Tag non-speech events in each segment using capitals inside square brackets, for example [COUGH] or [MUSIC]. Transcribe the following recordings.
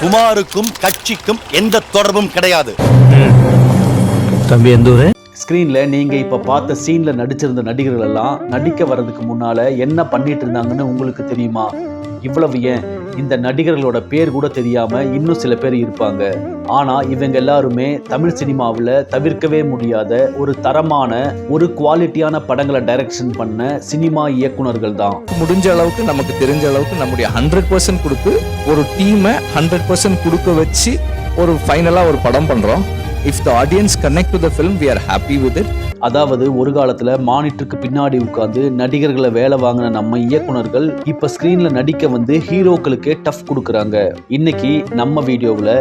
குமாருக்கும் கட்சிக்கும் எந்த தொடர்பும் கிடையாது. தம்பி எந்த ஊரு? ஸ்க்ரீன்ல நீங்க இப்ப பார்த்த சீன்ல நடிச்சிருந்த நடிகர்கள் எல்லாம் நடிக்க வர்றதுக்கு முன்னால என்ன பண்ணிட்டு இருந்தாங்கன்னு உங்களுக்கு தெரியுமா? இவ்வளவு ஏன்? இந்த நடிகர்களோட பேர் கூட தெரியாம இன்னும் சில பேர் இருப்பாங்க. ஆனா இவங்க எல்லாருமே தமிழ் சினிமாவில் தவிர்க்கவே முடியாத ஒரு தரமான ஒரு குவாலிட்டியான படங்களை டைரக்ஷன் பண்ண சினிமா இயக்குனர்கள் தான். முடிஞ்ச அளவுக்கு நமக்கு தெரிஞ்ச அளவுக்கு நம்முடைய ஹண்ட்ரட் பர்சன்ட் கொடுத்து ஒரு டீமை ஹண்ட்ரட் பர்சன்ட் கொடுக்க வச்சு ஒரு ஃபைனலாக ஒரு படம் பண்ணுறோம் if the audience connect to the film we are happy with it அதாவது ஒரு காலத்துல மானிட்டருக்கு பின்னாடி உட்கார்ந்து நடிகர்களை வேலை வாங்கின நம்ம இயக்குனர்கள் இப்ப ஸ்கிரீன்ல நடிக்க வந்து ஹீரோக்களுக்கே டஃப் கொடுக்குறாங்க. இன்னைக்கு நம்ம வீடியோவில்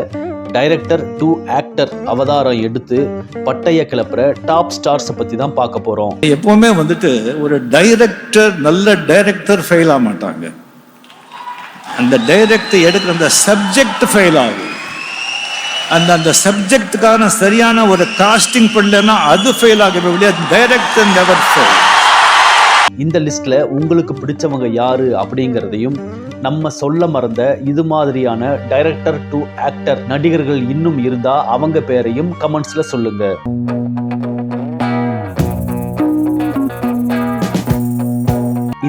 டைரக்டர் டு ஆக்டர் அவதாரம் எடுத்து பட்டைய கிளப்புற டாப் ஸ்டார்ஸை பத்தி தான் பார்க்க போறோம். எப்பவுமே வந்துட்டு ஒரு டைரக்டர் நல்ல டைரக்டர் ஃபெயில் ஆக மாட்டாங்க. அந்த டைரக்டர் எடுக்கிற அந்த சப்ஜெக்ட் ஃபெயில் ஆகும். அந்த அந்த சப்ஜெக்டுக்கான சரியான ஒரு காஸ்டிங் பண்ணலன்னா அது ஃபெயில் ஆகவே வெளியே டைரக்டர் நெவர் ஃபெயில் இந்த லிஸ்ட்ல உங்களுக்கு பிடிச்சவங்க யாரு அப்படிங்கிறதையும் நம்ம சொல்ல மறந்த இது மாதிரியான டைரக்டர் டு ஆக்டர் நடிகர்கள் இன்னும் இருந்தா அவங்க பேரையும் கமெண்ட்ஸ்ல சொல்லுங்க.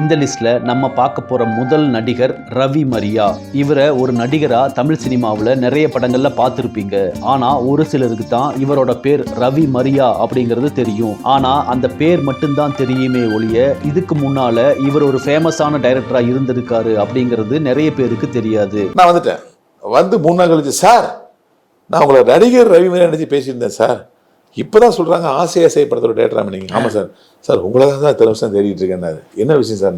இந்த லிஸ்ட்ல நம்ம பார்க்க போற முதல் நடிகர் ரவி மரியா. இவரை ஒரு நடிகரா தமிழ் சினிமாவில் நிறைய படங்கள்ல பார்த்துருப்பீங்க. ஆனா ஒரு சிலருக்கு தான் இவரோட பேர் ரவி மரியா அப்படிங்கிறது தெரியும். ஆனா அந்த பேர் மட்டும்தான் தெரியுமே ஒழிய இதுக்கு முன்னால இவர் ஒரு ஃபேமஸான டைரக்டரா இருந்திருக்காரு அப்படிங்கிறது நிறைய பேருக்கு தெரியாது. நான் வந்துட்டேன். வந்து மூணு நாள் கழிச்சு சார் நான் உங்களை நடிகர் ரவி மரியா நினச்சி பேசியிருந்தேன் சார். இப்போதான் சொல்கிறாங்க ஆசை ஆசை படத்தோட டேட்டரா நீங்கள் ஆமாம் சார். சார் உங்களை தான் சார் இத்தனை வருஷம் தேடிட்டு இருக்கேன் என்ன விஷயம் சார்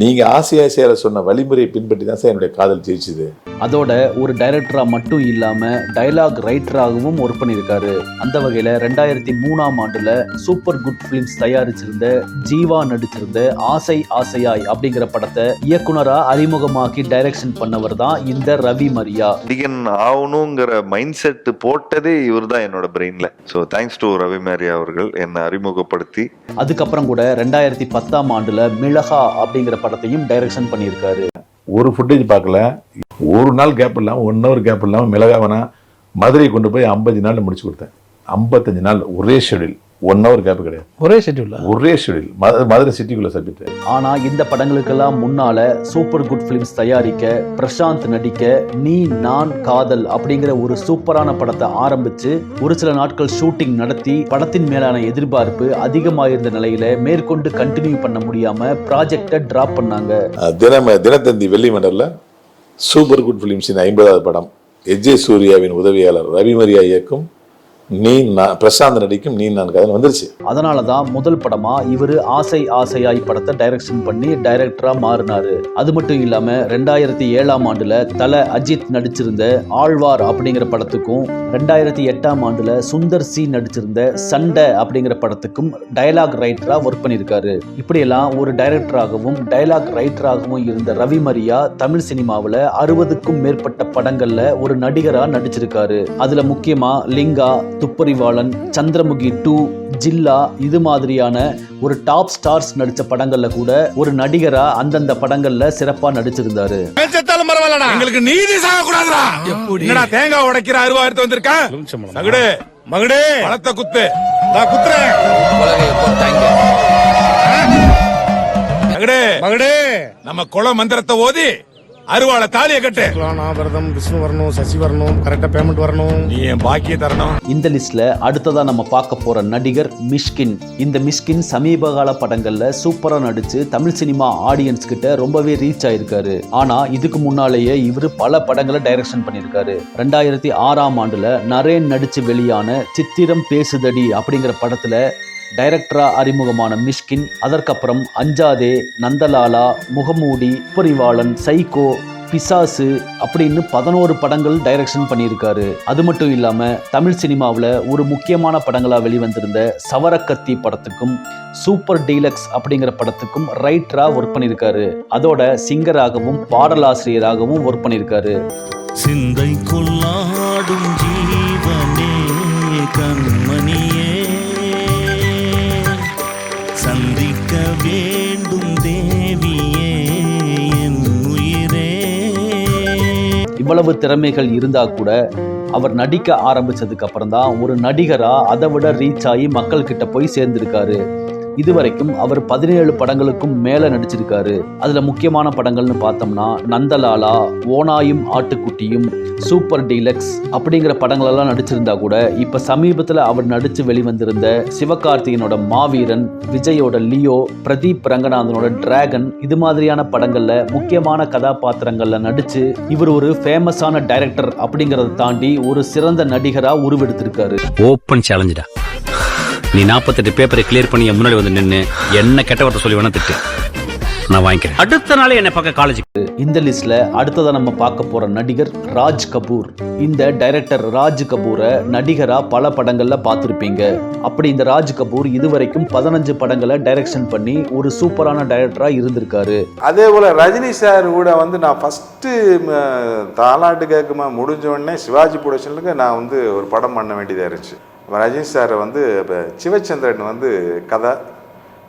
நீங்கள் ஆசை ஆசையால் சொன்ன வழிமுறையை பின்பற்றி தான் சார் என்னுடைய காதல் ஜெயிச்சுது. அதோட ஒரு டைரக்டரா மட்டும் இல்லாம டயலாக் ரைட்டராகவும் ஒர்க் பண்ணியிருக்காரு. அந்த வகையில ரெண்டாயிரத்தி மூணாம் ஆண்டுல சூப்பர் குட் ஃபிலிம்ஸ் தயாரிச்சிருந்த ஜீவா நடிச்சிருந்த ஆசை ஆசையாய் அப்படிங்கிற படத்தை இயக்குனரா அறிமுகமாக்கி டைரக்ஷன் பண்ணவர் தான் இந்த ரவி மரியா. நடிகன் ஆகணுங்கிற மைண்ட் செட் போட்டதே இவர் தான் என்னோட பிரெயின்ல so thanks to Ravi Mary அவர்கள் என்னை அறிமுகப்படுத்தி. அதுக்கப்புறம் கூட ரெண்டாயிரத்தி பத்தாம் ஆண்டுல மிளகா அப்படிங்கிற படத்தையும் டைரக்ஷன் பண்ணியிருக்காரு. ஒரு ஃபுட்டேஜ் பார்க்கல. ஒரு நாள் கேப் இல்லாமல் ஒன் ஹவர் கேப் இல்லாமல் மிளகாவனா மதுரை கொண்டு போய் ஐம்பது நாள் முடிச்சு கொடுத்தேன். ஐம்பத்தஞ்சு நாள் ஒரே ஷெடியூல் ஒன் ஹவர் கேப் கிடையாது. ஒரே ஷெட்யூலா ஒரே ஷெடியூல் மதுரை சிட்டிக்குள்ள சப்ஜெக்ட் ஆனா இந்த படங்களுக்கெல்லாம் முன்னால சூப்பர் குட் ஃபிலிம்ஸ் தயாரிக்க பிரசாந்த் நடிக்க நீ நான் காதல் அப்படிங்கிற ஒரு சூப்பரான படத்தை ஆரம்பிச்சு ஒரு சில நாட்கள் ஷூட்டிங் நடத்தி படத்தின் மேலான எதிர்பார்ப்பு அதிகமாயிருந்த நிலையில மேற்கொண்டு கண்டினியூ பண்ண முடியாம ப்ராஜெக்டை டிராப் பண்ணாங்க. தினம தினத்தந்தி வெள்ளி மண்டலில் சூப்பர் குட் ஃபிலிம்ஸின் ஐம்பதாவது படம் எஜே சூர்யாவின் உதவியாளர் ரவிமரியா இயக்கும். நீ நான் பிரசாந்த் நடிக்கும் நீ நான் கதை வந்துருச்சு. அதனால தான் முதல் படமா இவர் ஆசை ஆசையாய் படத்தை டைரக்ஷன் பண்ணி டைரக்டரா மாறினாரு. அது மட்டும் இல்லாம ரெண்டாயிரத்தி ஏழாம் ஆண்டுல தல அஜித் நடிச்சிருந்த ஆழ்வார் அப்படிங்கிற படத்துக்கும் ரெண்டாயிரத்தி எட்டாம் ஆண்டுல சுந்தர் சி நடிச்சிருந்த சண்டை அப்படிங்கிற படத்துக்கும் டயலாக் ரைட்டரா ஒர்க் பண்ணியிருக்காரு. இப்படியெல்லாம் ஒரு டைரக்டராகவும் டயலாக் ரைட்டராகவும் இருந்த ரவி மரியா தமிழ் சினிமாவில் அறுபதுக்கும் மேற்பட்ட படங்கள்ல ஒரு நடிகரா நடிச்சிருக்காரு. அதுல முக்கியமா லிங்கா துப்பறிவாளன் சந்திரமுகி டூ ஜில்லா இது மாதிரியான ஒரு டாப் ஸ்டார்ஸ் நடிச்ச படங்கள்ல கூட ஒரு நடிகரா அந்தந்த படங்கள்ல சிறப்பா நடிச்சிருந்தாரு. எங்களுக்கு நீதி சாக கூடாதுடா என்னடா தேங்காய் உடைக்கிற அருவா எடுத்து வந்திருக்க மகுடு மகுடு பழத்தை குத்து. நான் குத்துறேன் மகுடு மகுடு. நம்ம குல மந்திரத்தை ஓதி அருவாளை தாலிய கட்டு. விரதம் விஷ்ணு வரணும் சசி வரணும் கரெக்டா பேமெண்ட் வரணும். நீ என் பாக்கிய தரணும். இந்த லிஸ்ட்ல அடுத்ததா நம்ம பார்க்க போற நடிகர் மிஷ்கின். இந்த மிஷ்கின் சமீப கால படங்கள்ல சூப்பரா நடிச்சு தமிழ் சினிமா ஆடியன்ஸ் கிட்ட ரொம்பவே ரீச் ஆயிருக்காரு. ஆனா இதுக்கு முன்னாலேயே இவர் பல படங்களை டைரக்ஷன் பண்ணியிருக்காரு. ரெண்டாயிரத்தி ஆறாம் ஆண்டுல நரேன் நடிச்சு வெளியான சித்திரம் பேசுதடி அப்படிங்கிற படத்துல டைரக்டரா அறிமுகமான மிஷ்கின் அதற்கப்புறம் அஞ்சாதே நந்தலாலா முகமூடி புரிவாளன் சைகோ பிசாசு அப்படின்னு பதினோரு படங்கள் டைரக்ஷன் பண்ணியிருக்காரு. அது மட்டும் இல்லாம தமிழ் சினிமாவில் ஒரு முக்கியமான படங்களாக வெளிவந்திருந்த சவரக்கத்தி படத்துக்கும் சூப்பர் டீலக்ஸ் அப்படிங்கிற படத்துக்கும் ரைட்டரா ஒர்க் பண்ணியிருக்காரு. அதோட சிங்கராகவும் பாடலாசிரியராகவும் ஒர்க் பண்ணியிருக்காரு. சிந்தை கொள்ளாடும் ஜீவனே கண்மணியே. இவ்வளவு திறமைகள் இருந்தால் கூட அவர் நடிக்க ஆரம்பித்ததுக்கு அப்புறம் தான் ஒரு நடிகராக அதை விட ரீச் ஆகி மக்கள்கிட்ட போய் சேர்ந்திருக்காரு. இதுவரைக்கும் அவர் பதினேழு படங்களுக்கும் மேல நடிச்சிருக்காரு. அதுல முக்கியமான படங்கள்னு பார்த்தோம்னா நந்தலாலா ஓனாயும் ஆட்டுக்குட்டியும் சூப்பர் டீலக்ஸ் அப்படிங்கிற படங்களெல்லாம் நடிச்சிருந்தா கூட இப்ப சமீபத்துல அவர் நடிச்சு வெளிவந்திருந்த சிவகார்த்திகேயனோட மாவீரன் விஜயோட லியோ பிரதீப் ரங்கநாதனோட டிராகன் இது மாதிரியான படங்கள்ல முக்கியமான கதாபாத்திரங்கள்ல நடிச்சு இவர் ஒரு ஃபேமஸான டைரக்டர் அப்படிங்கறத தாண்டி ஒரு சிறந்த நடிகரா உருவெடுத்திருக்காரு. ஓப்பன் சேலஞ்சுடா நீ நாற்பத்தெட்டு பேப்பரை கிளியர் பண்ணி என் முன்னாடி வந்து நின்று என்ன கெட்ட வார்த்தை சொல்லி வேணா திட்டு. நான் வாங்கிக்கிறேன். அடுத்த நாளே என்னை பார்க்க காலேஜ் இந்த லிஸ்ட்ல அடுத்ததா நம்ம பார்க்க போற நடிகர் ராஜ் கபூர். இந்த டைரக்டர் ராஜ் கபூரை நடிகரா பல படங்கள்ல பார்த்திருப்பீங்க. அப்படி இந்த ராஜ் கபூர் இதுவரைக்கும் பதினஞ்சு படங்களை டைரக்ஷன் பண்ணி ஒரு சூப்பரான டைரக்டரா இருந்திருக்காரு. அதே போல் ரஜினி சார் கூட வந்து நான் ஃபஸ்ட்டு தாலாட்டு கேட்குமா முடிஞ்ச உடனே சிவாஜி ப்ரொடக்ஷனுக்கு நான் வந்து ஒரு படம் பண்ண வேண்டியதாக இருந்துச்சு. ரஜினி சார் வந்து இப்போ சிவச்சந்திரன் வந்து கதை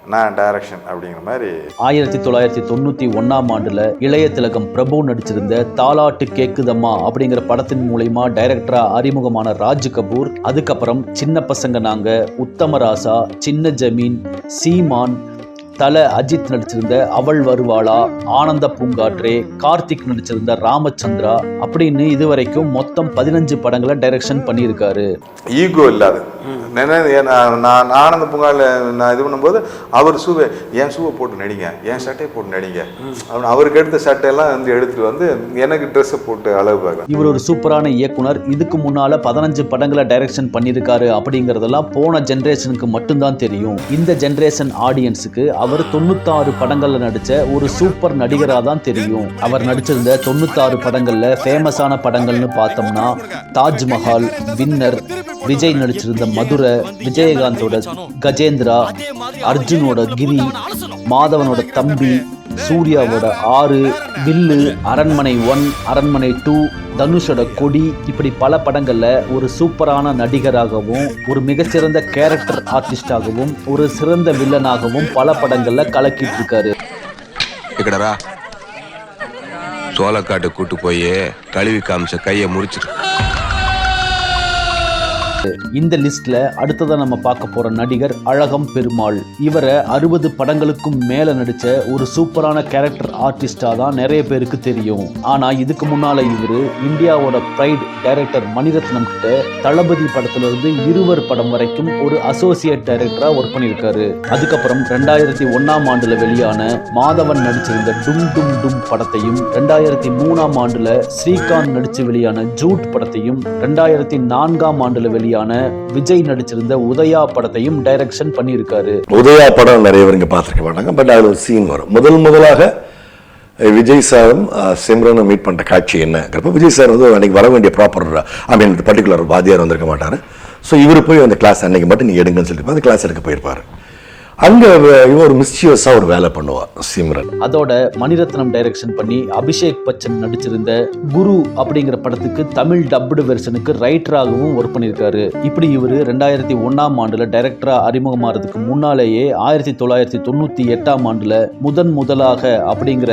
நான் டைரக்ஷன் அப்படிங்கிற மாதிரி ஆயிரத்தி தொள்ளாயிரத்தி தொண்ணூத்தி ஒன்னாம் ஆண்டுல இளைய திலகம் பிரபு நடிச்சிருந்த தாலாட்டு கேக்குதம்மா அப்படிங்கிற படத்தின் மூலயமா டைரக்டரா அறிமுகமான ராஜ் கபூர் அதுக்கப்புறம் சின்ன பசங்க நாங்க உத்தமராசா சின்ன ஜமீன் சீமான் தல அஜித் நடிச்சிருந்த அவள் வருவாளா ஆனந்த பூங்காற்றே கார்த்திக் நடிச்சிருந்த ராமச்சந்திரா அப்படின்னு இதுவரைக்கும் மொத்தம் பதினஞ்சு படங்களை டைரக்ஷன் பண்ணியிருக்காரு. ஈகோ இல்லாத. நினை- ஆனந்த பூங்காவில் நான் இது பண்ணும்போது அவர் ஷூவை என் ஷூவை போட்டு நடிங்க என் சட்டையை போட்டு நடிங்க அவருக்கு எடுத்த சட்டையெல்லாம் வந்து எடுத்துட்டு வந்து எனக்கு ட்ரெஸ்ஸை போட்டு அளவு இவர் ஒரு சூப்பரான இயக்குனர் இதுக்கு முன்னால பதினஞ்சு படங்களை டைரக்ஷன் பண்ணியிருக்காரு அப்படிங்கறதெல்லாம் போன ஜெனரேஷனுக்கு மட்டும்தான் தெரியும். இந்த ஜெனரேஷன் ஆடியன்ஸுக்கு அவர் தொண்ணூத்தாறு படங்கள்ல நடிச்ச ஒரு சூப்பர் நடிகரா தான் தெரியும். அவர் நடிச்சிருந்த தொண்ணூத்தாறு படங்கள்ல ஃபேமஸான படங்கள்னு பார்த்தோம்னா தாஜ்மஹால் வின்னர் விஜய் நடிச்சிருந்த மதுரை விஜயகாந்தோட கஜேந்திரா அர்ஜுனோட கிரி மாதவனோட தம்பி சூர்யாவோட ஆறு வில்லு அரண்மனை ஒன் அரண்மனை டூ தனுஷோட கொடி இப்படி பல படங்களில் ஒரு சூப்பரான நடிகராகவும் ஒரு மிகச்சிறந்த கேரக்டர் ஆர்டிஸ்டாகவும் ஒரு சிறந்த வில்லனாகவும் பல படங்களில் கலக்கிட்டு இருக்காரு இக்கடரா சோளக்காட்டு கூட்டு போய் கழுவி காமிச்ச கையை முடிச்சிருக்கு இந்த லிஸ்ட்ல அடுத்ததா நம்ம பார்க்க போற நடிகர் அழகம் பெருமாள். இவரை அறுபது படங்களுக்கும் மேல நடிச்ச ஒரு சூப்பரான கேரக்டர் ஆர்டிஸ்டா தான் நிறைய பேருக்கு தெரியும். ஆனா இதுக்கு முன்னால இவரு இந்தியாவோட பிரைட் டைரக்டர் மணிரத்னம் கிட்ட தளபதி படத்துல இருந்து இருவர் படம் வரைக்கும் ஒரு அசோசியேட் டைரக்டரா ஒர்க் பண்ணியிருக்காரு. அதுக்கப்புறம் ரெண்டாயிரத்தி ஒன்னாம் ஆண்டுல வெளியான மாதவன் நடிச்சிருந்த டும் டும் டும் படத்தையும் ரெண்டாயிரத்தி மூணாம் ஆண்டுல ஸ்ரீகாந்த் நடிச்சு வெளியான ஜூட் படத்தையும் ரெண்டாயிரத்தி நான்காம் ஆண்டுல வெளியான விஜய் நடிச்சிருந்த உதயா படத்தையும் டைரக்ஷன் பண்ணியிருக்காரு. உதயா படம் நிறைய பேர் இங்கே பார்த்துருக்க மாட்டாங்க பட் அதில் ஒரு சீன் வரும். முதல் முதலாக விஜய் சாரும் சிம்ரனும் மீட் பண்ணுற காட்சி என்னங்கிறப்ப விஜய் சார் வந்து அன்னைக்கு வர வேண்டிய ப்ராப்பர் ஐ மீன் பர்டிகுலர் வாத்தியார் வந்திருக்க மாட்டார். ஸோ இவர் போய் அந்த கிளாஸ் அன்றைக்கி மட்டும் நீங்கள் எடுங்கன்னு சொல்லிட்டு அந்த கிளாஸ் எடுக்க போயிருப்பார். அங்கே இவன் ஒரு மிஸ்டியஸாக ஒரு வேலை பண்ணுவார் சிம்ரன். அதோட மணிரத்னம் டைரக்ஷன் பண்ணி அபிஷேக் பச்சன் நடிச்சிருந்த குரு அப்படிங்கிற படத்துக்கு தமிழ் டப்டு வெர்ஷனுக்கு ரைட்டராகவும் ஒர்க் பண்ணியிருக்காரு. இப்படி இவர் ரெண்டாயிரத்தி ஒன்றாம் ஆண்டில் டைரக்டராக அறிமுகமாகிறதுக்கு முன்னாலேயே ஆயிரத்தி தொள்ளாயிரத்தி தொண்ணூற்றி எட்டாம் ஆண்டில் முதன் முதலாக அப்படிங்கிற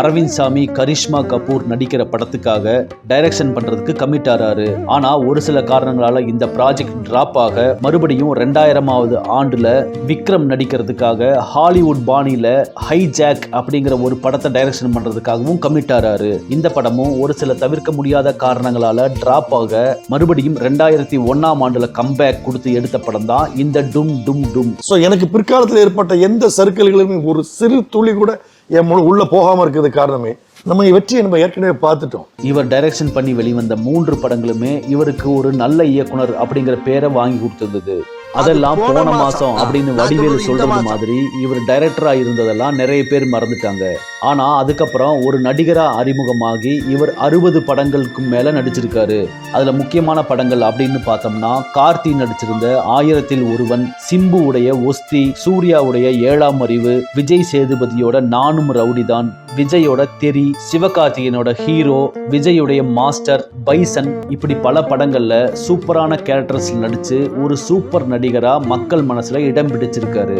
அரவிந்த் சாமி கரிஷ்மா கபூர் நடிக்கிற படத்துக்காக டைரக்ஷன் பண்ணுறதுக்கு கமிட் ஆறாரு. ஆனால் ஒரு சில காரணங்களால் இந்த ப்ராஜெக்ட் ட்ராப் ஆக மறுபடியும் ரெண்டாயிரமாவது ஆண்டில் விக்ரம் நடிக்கிறதுக்காக ஹாலிவுட் பாணியில ஹை ஜாக் அப்படிங்கிற ஒரு படத்தை டைரக்ஷன் பண்றதுக்காகவும் கமிட் ஆறாரு. இந்த படமும் ஒரு சில தவிர்க்க முடியாத காரணங்களால டிராப் ஆக மறுபடியும் ரெண்டாயிரத்தி ஒன்னாம் ஆண்டுல கம்பேக் கொடுத்து எடுத்த படம் தான் இந்த டும் டும் டும். ஸோ எனக்கு பிற்காலத்தில் ஏற்பட்ட எந்த சர்க்கிள்களுமே ஒரு சிறு துளி கூட என் உள்ளே போகாமல் இருக்கிறது காரணமே நம்ம வெற்றியை நம்ம ஏற்கனவே பார்த்துட்டோம். இவர் டைரக்ஷன் பண்ணி வெளிவந்த மூன்று படங்களுமே இவருக்கு ஒரு நல்ல இயக்குனர் அப்படிங்கிற பேரை வாங்கி கொடுத்திருந்தது அதெல்லாம் போன மாசம். அப்படின்னு வடிவேலு சொல்றது மாதிரி இவர் டைரக்டரா இருந்ததெல்லாம் நிறைய பேர் மறந்துட்டாங்க. ஆனால் அதுக்கப்புறம் ஒரு நடிகராக அறிமுகமாகி இவர் அறுபது படங்களுக்கும் மேலே நடிச்சிருக்காரு. அதில் முக்கியமான படங்கள் அப்படின்னு பார்த்தோம்னா கார்த்தி நடிச்சிருந்த ஆயிரத்தில் ஒருவன் சிம்பு உடைய ஒஸ்தி சூர்யாவுடைய ஏழாம் அறிவு விஜய் சேதுபதியோட நானும் ரவுடிதான் விஜயோட தெரி சிவகார்த்திகனோட ஹீரோ விஜயுடைய மாஸ்டர் பைசன் இப்படி பல படங்களில் சூப்பரான கேரக்டர்ஸ் நடித்து ஒரு சூப்பர் நடிகராக மக்கள் மனசில் இடம் பிடிச்சிருக்காரு.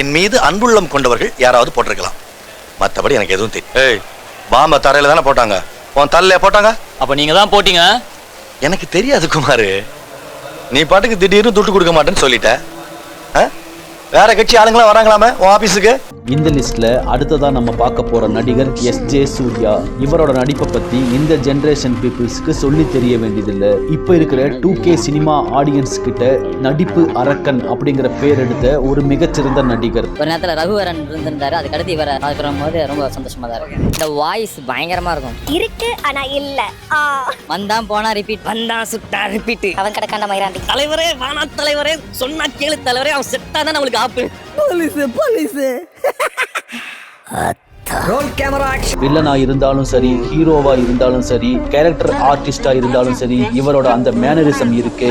என் மீது அன்புள்ளம் கொண்டவர்கள் யாராவது போட்டிருக்கலாம். மற்றபடி எனக்கு எதுவும் தெரியும் ஏய் பாம்ப தரையில தானே போட்டாங்க. உன் தல்ல போட்டாங்க? அப்ப நீங்க தான் போட்டீங்க? எனக்கு தெரியாது குமாரு. நீ பாட்டுக்கு திடீர்னு துட்டு கொடுக்க மாட்டேன்னு சொல்லிட்ட? வேற கட்சி ஆளுங்களாம் வராங்களாமே உன் ஆபீஸுக்கு? இந்த லிஸ்ட்ல அடுத்ததா நம்ம பார்க்க போற நடிகர் எஸ். ஜே. சூர்யா. இவரோட நடிப்பை பத்தி இந்த ஜெனரேஷன் பீப்புள்ஸ்க்கு சொல்லி தெரிய வேண்டியதில்லை. இப்ப இருக்கிற டூ கே சினிமா ஆடியன்ஸ் கிட்ட நடிப்பு அரக்கன் அப்படிங்கிற பேர் எடுத்த ஒரு மிகச்சிறந்த நடிகர். ஒரு நேரத்தில் ரகுவரன் இருந்திருந்தாரு. அதுக்கடுத்து இவரை பார்க்குற போது ரொம்ப சந்தோஷமா தான் இருக்கு. இந்த வாய்ஸ் பயங்கரமா இருக்கும். இருக்கு ஆனா இல்ல. ஆ. வந்தான் போனா ரிப்பீட் வந்தான் சுட்டா ரிப்பீட் அவன் கிடக்காண்ட மயிராண்டி தலைவரே வானா தலைவரே சொன்னா கேளு தலைவரே அவன் செட்டா தான் நம்மளுக்கு ஆப்பு. Police police. ரோல் கேமரா வில்லனா இருந்தாலும் சரி ஹீரோவா இருந்தாலும் சரி கேரக்டர் ஆர்டிஸ்டா இருந்தாலும் சரி இவரோட அந்த மேனரிசம் இருக்கு.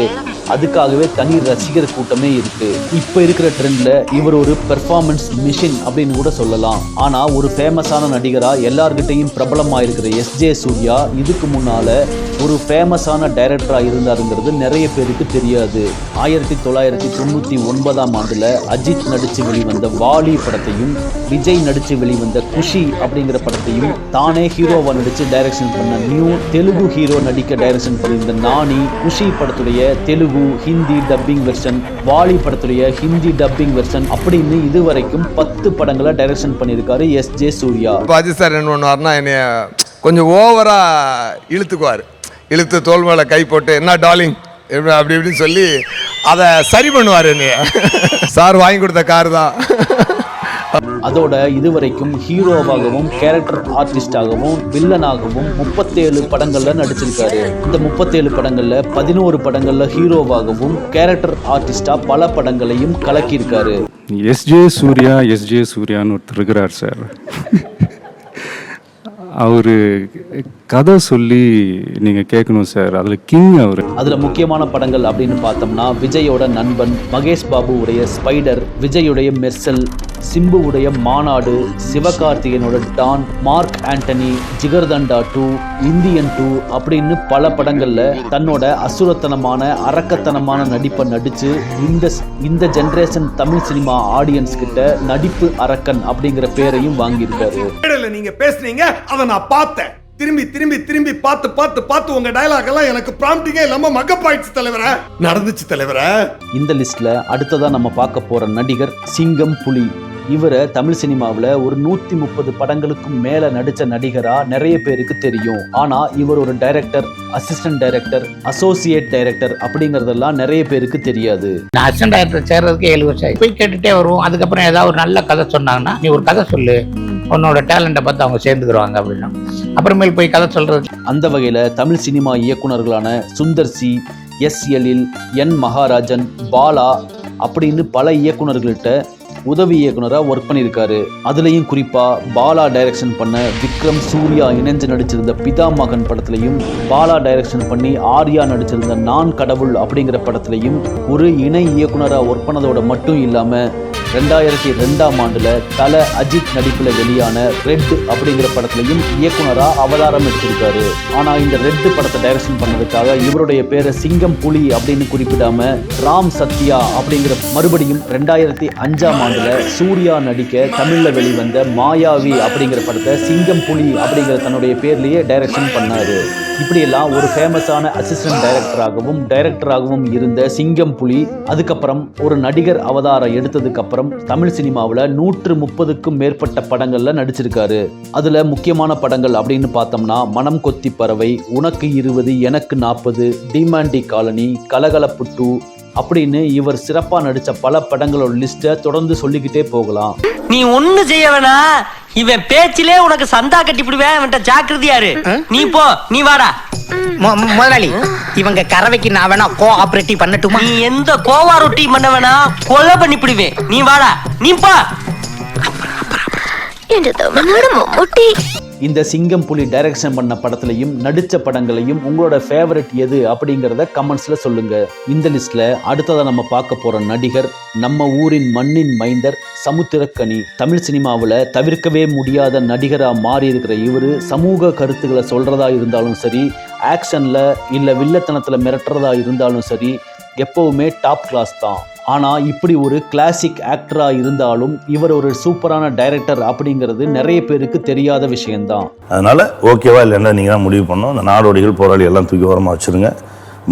அதுக்காகவே தனி ரசிகர் கூட்டமே இருக்கு. இப்ப இருக்கிற ட்ரெண்ட்ல இவர் ஒரு பெர்ஃபார்மன்ஸ் மிஷின் அப்படின்னு கூட சொல்லலாம். ஆனா ஒரு ஃபேமஸான நடிகரா எல்லார்கிட்டையும் பிரபலமா இருக்கிற எஸ் ஜே சூர்யா இதுக்கு முன்னால ஒரு ஃபேமஸான டைரக்டரா இருந்தாருங்கிறது நிறைய பேருக்கு தெரியாது. ஆயிரத்தி தொள்ளாயிரத்தி தொண்ணூத்தி ஒன்பதாம் ஆண்டுல அஜித் நடிச்சு வெளிவந்த வாலி படத்தையும் விஜய் நடிச்சு வெளிவந்த குஷி அப்படிங்கிற படத்தையும் தானே ஹீரோவா நடிச்சு டைரக்ஷன் பண்ண நியூ தெலுங்கு ஹீரோ நடிக்க டைரக்ஷன் பண்ணியிருந்த நானி குஷி படத்துடைய தெலுங்கு ஹிந்தி டப்பிங் வெர்ஷன் வாலி படத்துடைய ஹிந்தி டப்பிங் வெர்ஷன் அப்படின்னு இது வரைக்கும் பத்து படங்களை டைரக்ஷன் பண்ணியிருக்காரு எஸ் ஜே சூர்யா பாஜி சார் என்ன பண்ணுவார்னா என்னைய கொஞ்சம் ஓவரா இழுத்துக்குவார். இழுத்து தோல் மேலே கை போட்டு என்ன டார்லிங் அப்படி இப்படின்னு சொல்லி அதை சரி பண்ணுவார் என்னைய. [LAUGHS] சார் வாங்கி கொடுத்த கார் தான். அதோட இதுவரைக்கும் ஹீரோவாகவும் கேரக்டர் ஆர்டிஸ்டாகவும் வில்லனாகவும் முப்பத்தேழு படங்கள்ல நடிச்சிருக்காரு. இந்த முப்பத்தேழு படங்கள்ல பதினோரு படங்கள்ல ஹீரோவாகவும் கேரக்டர் ஆர்டிஸ்டா பல படங்களையும் கலக்கியிருக்காரு. S J Suriya S J சூர்யான்னு ஒருத்தர் இருக்கிறார் சார். அவரு கதை சொல்லி நீங்க கேட்கணும் சார். அதுல கிங் அவரு. அதுல முக்கியமான படங்கள் அப்படின்னு பார்த்தோம்னா விஜயோட நண்பன் மகேஷ் பாபு உடைய ஸ்பைடர் விஜயுடைய மெர்சல் சிம்புவுடைய Maanaadu சிவகார்த்திகேயனோட Don Mark Antony Jigarthanda two Indian two அப்படின்னு பல படங்கள்ல தன்னோட அசுரத்தனமான அரக்கத்தனமான நடிப்பை நடிச்சு இந்த இந்த ஜெனரேஷன் தமிழ் சினிமா ஆடியன்ஸ் கிட்ட நடிப்பு அரக்கன் அப்படிங்கிற பேரையும் வாங்கியிருக்காரு. நீங்க பேசுனீங்க அதை நான் பார்த்தேன். திரும்பி திரும்பி திரும்பி பார்த்து பார்த்து பார்த்து உங்க டயலாக் எல்லாம் எனக்கு ப்ராம்ப்டிங்கே இல்லாம மகப்பாயிடுச்சு தலைவரே. நடந்துச்சு தலைவரே. இந்த லிஸ்ட்ல அடுத்ததா நம்ம பார்க்க போற நடிகர் சிங்கம் புலி. இவரை தமிழ் சினிமாவில் ஒரு நூத்தி முப்பது படங்களுக்கும் மேல நடிச்ச நடிகரா நிறைய பேருக்கு தெரியும். ஆனா இவர் ஒரு director assistant director associate director அப்படிங்கறதெல்லாம் நிறைய பேருக்கு தெரியாது. நான் அசிஸ்டன்ட் டைரக்டர் சேர்றதுக்கு ஏழு வருஷம். போய் கேட்டுட்டே வருவோம். அதுக்கப்புறம் ஏதாவது ஒரு நல்ல கதை சொன்னாங்கன்னா நீ ஒரு கதை சொல்லு. உன்னோட டேலண்ட்டை பார்த்து அவங்க சேர்ந்துக்குருவாங்க அப்படின்னா. அப்புறமேல் போய் கதை சொல்றது. அந்த வகையில Tamil cinema இயக்குனர்களான Sundar C S Ezhil N Maharajan Bala அப்படின்னு பல இயக்குனர்கள்ட்ட உதவி இயக்குனராக ஒர்க் பண்ணியிருக்காரு. அதுலேயும் குறிப்பாக பாலா டைரக்ஷன் பண்ண விக்ரம் சூர்யா இணைஞ்சு நடிச்சிருந்த பிதா மகன் படத்துலையும் பாலா டைரக்ஷன் பண்ணி ஆர்யா நடிச்சிருந்த நான் கடவுள் அப்படிங்கிற படத்துலையும் ஒரு இணை இயக்குனராக ஒர்க் பண்ணதோட மட்டும் இல்லாமல் ரெண்டாயிரத்தி ரெண்டாம் ஆண்டுல தல அஜித் நடிப்புல வெளியான ரெட் அப்படிங்கிற படத்துலையும் இயக்குனரா அவதாரம் எடுத்திருக்காரு. ஆனா இந்த ரெட் படத்தை டைரக்ஷன் பண்ணதுக்காக இவருடைய பேரை சிங்கம் புலி அப்படின்னு குறிப்பிடாம ராம் சத்யா அப்படிங்கிற மறுபடியும் ரெண்டாயிரத்தி அஞ்சாம் ஆண்டுல சூர்யா நடிக்க தமிழ்ல வெளிவந்த மாயாவி அப்படிங்கிற படத்தை சிங்கம் புலி அப்படிங்கிற தன்னுடைய பேர்லயே டைரக்ஷன் பண்ணாரு. இப்படியெல்லாம் ஒரு ஃபேமஸான அசிஸ்டன்ட் டைரக்டராகவும் டைரக்டராகவும் இருந்த சிங்கம் புலி அதுக்கப்புறம் ஒரு நடிகர் அவதாரம் எடுத்ததுக்கு அப்புறம் தமிழ் சினிமாவில் நூற்று முப்பதுக்கும் மேற்பட்ட படங்களில் நடிச்சிருக்காரு. அதில் முக்கியமான படங்கள் அப்படின்னு பார்த்தோம்னா மனம் கொத்தி பறவை உனக்கு இருபது எனக்கு நாற்பது டிமாண்டி காலனி கலகலப்பு டூ அப்படின்னு இவர் சிறப்பாக நடித்த பல படங்களோட லிஸ்ட்டை தொடர்ந்து சொல்லிக்கிட்டே போகலாம். நீ ஒன்று செய்ய வேணா இவன் பேச்சிலே உனக்கு சந்தா கட்டி விடுவேன் அவன்கிட்ட ஜாக்கிரதையாரு நீ போ நீ வாடா. முதலாளி இவங்க கறவைக்கு நான் வேணா கோ ஆபரேட்டிவ் பண்ணட்டுமா? நீ எந்த கோவா ரொட்டி பண்ண வேணா கொலை பண்ணி விடுவேன் நீ வாடா நீ போ. இந்த சிங்கம் புலி டைரக்ஷன் பண்ண படத்துலையும் நடித்த படங்களையும் உங்களோட ஃபேவரட் எது அப்படிங்கிறத கமெண்ட்ஸில் சொல்லுங்க. இந்த லிஸ்ட்ல அடுத்ததாக நம்ம பார்க்க போகிற நடிகர் நம்ம ஊரின் மண்ணின் மைந்தர் சமுத்திரக்கனி. தமிழ் சினிமாவில் தவிர்க்கவே முடியாத நடிகராக மாறி இருக்கிற இவரு சமூக கருத்துக்களை சொல்றதா இருந்தாலும் சரி ஆக்ஷனில் இல்லை வில்லத்தனத்தில் மிரட்டுறதா இருந்தாலும் சரி எப்போவுமே டாப் கிளாஸ் தான். ஆனால் இப்படி ஒரு கிளாசிக் ஆக்டராக இருந்தாலும் இவர் ஒரு சூப்பரான டைரக்டர் அப்படிங்கிறது நிறைய பேருக்கு தெரியாத விஷயம்தான். அதனால் ஓகேவா இல்லைன்னா நீங்கள் தான் முடிவு பண்ணணும். இந்த நாடோடிகள் போராளி எல்லாம் தூக்கி ஓரமாக வச்சுருங்க.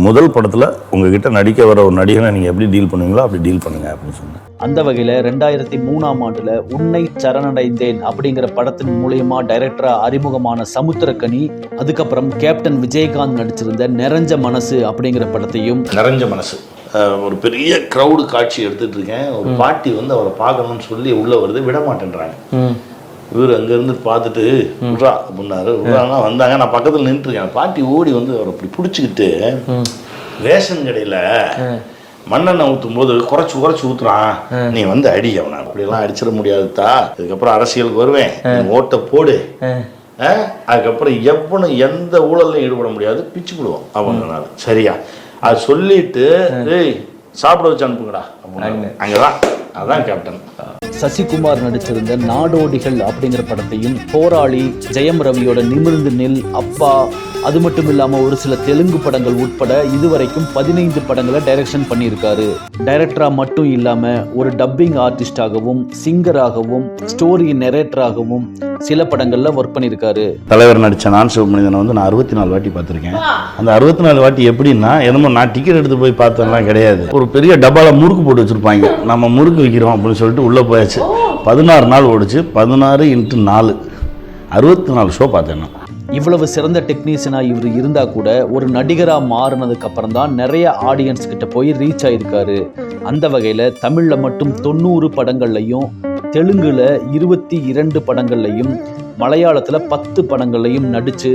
முதல் படத்தில் உங்ககிட்ட நடிக்க வர ஒரு நடிகனை நீங்கள் எப்படி டீல் பண்ணுவீங்களோ அப்படி டீல் பண்ணுங்க அப்படின்னு சொன்னேன். அந்த வகையில் ரெண்டாயிரத்தி மூணாம் ஆண்டில் உன்னை சரணடைந்தேன் அப்படிங்கிற படத்தின் மூலியமா டைரக்டராக அறிமுகமான சமுத்திரக்கனி அதுக்கப்புறம் கேப்டன் விஜயகாந்த் நடிச்சிருந்த நிறைஞ்ச மனசு அப்படிங்கிற படத்தையும் நிறைஞ்ச மனசு. ஒரு பெரிய க்ரௌடு காட்சி எடுத்துட்டு இருக்கேன் ஒரு பாட்டி வந்து அவரை பார்க்கணும்னு சொல்லி உள்ளே வருது விட மாட்டேன்றாங்க இவர் அங்கேருந்து பார்த்துட்டு விட்றா அப்படின்னாரு. விட்றாங்கன்னா வந்தாங்க. நான் பக்கத்தில் நின்றுருக்கேன் பாட்டி ஓடி வந்து அவரை அப்படி பிடிச்சிக்கிட்டு ரேஷன் கடையில் மண்ணெண்ணெய் ஊற்றும் போது குறைச்சி குறைச்சி ஊத்துறான். நீ வந்து அடி அவனை அப்படியெல்லாம் அடிச்சிட முடியாதுதா இதுக்கப்புறம் அரசியலுக்கு வருவேன். ஓட்டை போடு. அதுக்கப்புறம் எவனும் எந்த ஊழல்லையும் ஈடுபட முடியாது. பிச்சு போடுவோம் அவங்கனால சரியா? அது சொல்லிட்டு ஏய் சாப்பிட வச்சு அனுப்புங்கடா. அங்கதான். அதான் கேப்டன் சசிகுமார் நடிச்சிருந்த நாடோடிகள் அப்படிங்கிற படத்தையும் போராளி ஜெயம் ரவியோட நிமிர்ந்து நில் அப்பா அது மட்டும் இல்லாம ஒரு சில தெலுங்கு படங்கள் உட்பட இதுவரைக்கும் பதினைந்து படங்களை டைரக்ஷன் பண்ணியிருக்காரு. டைரக்டரா மட்டும் இல்லாம ஒரு டப்பிங் ஆர்டிஸ்டாகவும் சிங்கராகவும் ஸ்டோரி நெரேட்டராகவும் சில படங்கள்ல ஒர்க் பண்ணியிருக்காரு. தலைவர் நடித்த நான் சிவமனிதனை வந்து நான் அறுபத்தி நாலு வாட்டி பார்த்துருக்கேன். அந்த அறுபத்தி நாலு வாட்டி எப்படின்னா என்னமோ நான் டிக்கெட் எடுத்து போய் பார்த்தேன்லாம் கிடையாது. ஒரு பெரிய டப்பாவில் முறுக்கு போட்டு வச்சுருப்பாங்க. நம்ம முறுக்கு விற்கிறோம் அப்படின்னு சொல்லிட்டு உள்ளே போயாச்சு. பதினாறு நாள் ஓடிச்சு. பதினாறு இன்ட்டு நாலு. அறுபத்தி நாலு ஷோ பார்த்தேன் நான். இவ்வளவு சிறந்த டெக்னீஷியனாக இவர் இருந்தால் கூட ஒரு நடிகராக மாறினதுக்கு அப்புறம் தான் நிறைய ஆடியன்ஸ் கிட்ட போய் ரீச் ஆகியிருக்காரு அந்த வகையில் தமிழில் மட்டும் தொண்ணூறு படங்கள்லையும் தெலுங்கில் இருபத்தி இரண்டு படங்கள்லையும் மலையாளத்தில் பத்து படங்கள்லையும் நடித்து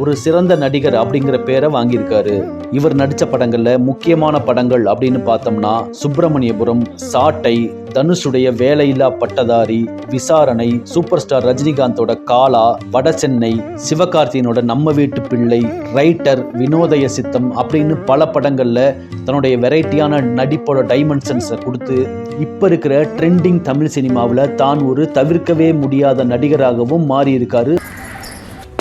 ஒரு சிறந்த நடிகர் அப்படிங்கிற பேரை வாங்கியிருக்காரு. இவர் நடித்த படங்களில் முக்கியமான படங்கள் அப்படின்னு பார்த்தோம்னா சுப்பிரமணியபுரம் சாட்டை தனுஷுடைய வேலையில்லா பட்டதாரி விசாரணை சூப்பர் ஸ்டார் ரஜினிகாந்தோட காலா வட சென்னை சிவகார்த்தியனோட நம்ம வீட்டு பிள்ளை ரைட்டர் வினோதய சித்தம் அப்படின்னு பல படங்களில் தன்னுடைய வெரைட்டியான நடிப்போட டைமென்ஷன்ஸை கொடுத்து இப்போ இருக்கிற ட்ரெண்டிங் தமிழ் சினிமாவில் தான் ஒரு தவிர்க்கவே முடியாத நடிகராகவும் மாறியிருக்காரு.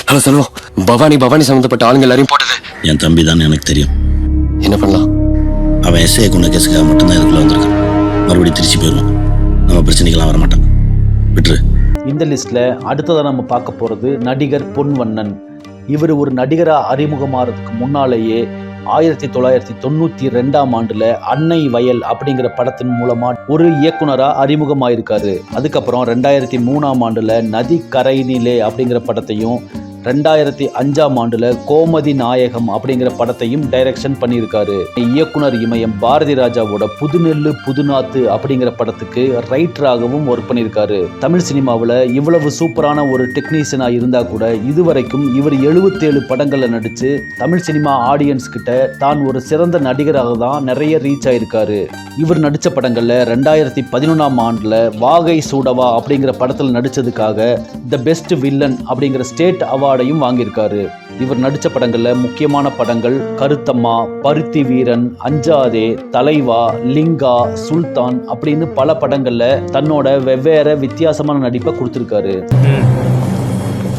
ஹலோ செல்வம் பவானி பவானி சம்மந்தப்பட்ட ஆளுங்க எல்லாரையும் போட்டது. என் தம்பி தான் எனக்கு தெரியும். என்ன பண்ணலாம்? அவன் எஸ்ஐ கொண்ட கேஸுக்காக மட்டும்தான் இதுக்குள்ள வந்திருக்கான். மறுபடியும் திருச்சி போயிடுவான். நம்ம பிரச்சனைக்கெல்லாம் வர மாட்டான். விட்டுரு. இந்த லிஸ்ட்ல அடுத்ததாக நம்ம பார்க்க போறது நடிகர் பொன்வண்ணன். இவர் ஒரு நடிகராக அறிமுகமாகிறதுக்கு முன்னாலேயே ஆயிரத்தி தொள்ளாயிரத்தி தொண்ணூற்றி ரெண்டாம் ஆண்டில் அன்னை வயல் அப்படிங்கிற படத்தின் மூலமாக ஒரு இயக்குனராக அறிமுகமாயிருக்காரு. அதுக்கப்புறம் ரெண்டாயிரத்தி மூணாம் ஆண்டில் நதி கரைனிலே அப்படிங்கிற படத்தையும் ரெண்டாயிரத்தி அஞ்சாம் ஆண்டுல கோமதி நாயகம் அப்படிங்கிற படத்தையும் டைரக்ஷன் பண்ணியிருக்காரு. இயக்குனர் இமயம் பாரதி ராஜாவோட புதுநெல்லு புதுநாத்து அப்படிங்கிற படத்துக்கு ரைட்டராகவும் ஒர்க் பண்ணியிருக்காரு. தமிழ் சினிமாவில் இவ்வளவு சூப்பரான ஒரு டெக்னீஷியனாக இருந்தா கூட இதுவரைக்கும் இவர் எழுபத்தேழு படங்களில் நடிச்சு தமிழ் சினிமா ஆடியன்ஸ் கிட்ட தான் ஒரு சிறந்த நடிகராக தான் நிறைய ரீச் ஆயிருக்காரு. இவர் நடித்த படங்களில் ரெண்டாயிரத்தி பதினொன்றாம் ஆண்டில் வாகை சூடவா அப்படிங்கிற படத்தில் நடித்ததுக்காக த பெஸ்ட் வில்லன் அப்படிங்கிற ஸ்டேட் அவார்டையும் வாங்கியிருக்காரு. இவர் நடித்த படங்களில் முக்கியமான படங்கள் கருத்தம்மா பருத்தி வீரன் அஞ்சாதே தலைவா லிங்கா சுல்தான் அப்படின்னு பல படங்களில் தன்னோட வெவ்வேறு வித்தியாசமான நடிப்பை கொடுத்துருக்காரு.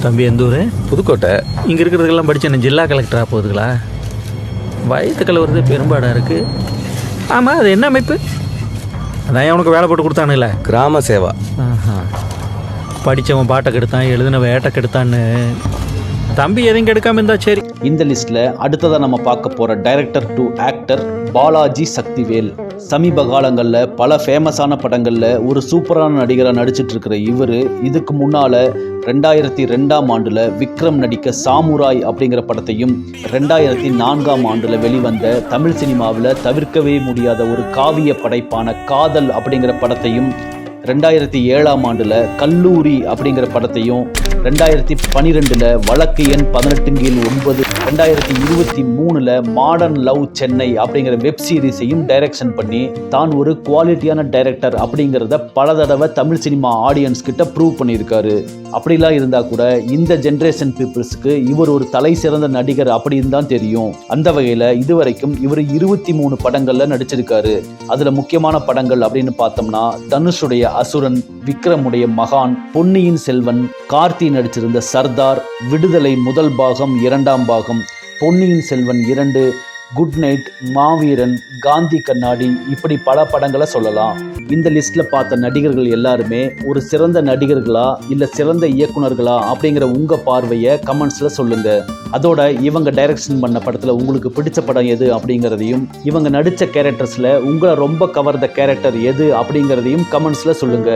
தம்பி எந்த ஊர்? புதுக்கோட்டை. இங்கே இருக்கிறதுக்கெல்லாம் படிச்சு என்ன ஜில்லா கலெக்டராக போகுதுங்களா? வயிற்றுக்கள் வருது பெரும்பாடாக இருக்குது ஆமாம் அது என்ன அமைப்பு? அதான் உனக்கு வேலை போட்டு கொடுத்தானுல கிராம சேவா. ஆஹா. படித்தவன் பாட்டை கெடுத்தான் எழுதினவன் ஏட்டை கெடுத்தான்னு. தம்பி எதையும் கெடுக்காம இருந்தா சரி. இந்த லிஸ்ட்ல அடுத்ததா நம்ம பார்க்க போற director to actor Balaji Sakthivel. சமீப காலங்களில் பல ஃபேமஸான படங்களில் ஒரு சூப்பரான நடிகராக நடிச்சிட்டு இருக்கிற இவர் இதுக்கு முன்னால் ரெண்டாயிரத்தி ரெண்டாம் ஆண்டில் விக்ரம் நடிக்க சாமுராய் அப்படிங்கிற படத்தையும் ரெண்டாயிரத்தி நான்காம் ஆண்டில் வெளிவந்த தமிழ் சினிமாவில் தவிர்க்கவே முடியாத ஒரு காவிய படைப்பான காதல் அப்படிங்கிற படத்தையும் ரெண்டாயிரத்தி ஏழாம் ஆண்டில் கல்லூரி அப்படிங்கிற படத்தையும் ரெண்டாயிரத்தி பன்னிரெண்டில் வழக்கு எண் பதினெட்டு கீழ் ஒன்பது ரெண்டாயிரத்தி இருபத்தி மூணில் மாடர்ன் லவ் சென்னை அப்படிங்கிற வெப் சீரிஸையும் டைரக்ஷன் பண்ணி தான் ஒரு குவாலிட்டியான டைரக்டர் அப்படிங்கிறத பல தடவை தமிழ் சினிமா ஆடியன்ஸ் கிட்ட ப்ரூவ் பண்ணியிருக்காரு. அப்படிலாம் இருந்தால் கூட இந்த ஜென்ரேஷன் பீப்புள்ஸுக்கு இவர் ஒரு தலை சிறந்த நடிகர் அப்படின்னு தான் தெரியும். அந்த வகையில் இதுவரைக்கும் இவர் இருபத்தி மூணு படங்களில் நடிச்சிருக்காரு. அதில் முக்கியமான படங்கள் அப்படின்னு பார்த்தோம்னா தனுஷுடைய அசுரன் விக்ரமுடைய மகான் பொன்னியின் செல்வன் கார்த்தி நடிச்சிருந்த சர்தார் விடுதலை முதல் பாகம் இரண்டாம் பாகம் பொன்னியின் செல்வன் இரண்டு குட் நைட் மாவீரன் காந்தி கண்ணாடி இப்படி பல படங்களை சொல்லலாம். இந்த லிஸ்ட்ல பார்த்த நடிகர்கள் எல்லாருமே ஒரு சிறந்த நடிகர்களா இல்ல சிறந்த இயக்குனர்களா அப்படிங்கிற உங்க பார்வையை கமெண்ட்ஸ்ல சொல்லுங்க. அதோட இவங்க டைரக்ஷன் பண்ண படத்துல உங்களுக்கு பிடிச்ச படம் எது அப்படிங்கிறதையும் இவங்க நடிச்ச கேரக்டர்ஸ்ல உங்களை ரொம்ப கவர்ந்த கேரக்டர் எது அப்படிங்கிறதையும் கமெண்ட்ஸ்ல சொல்லுங்க.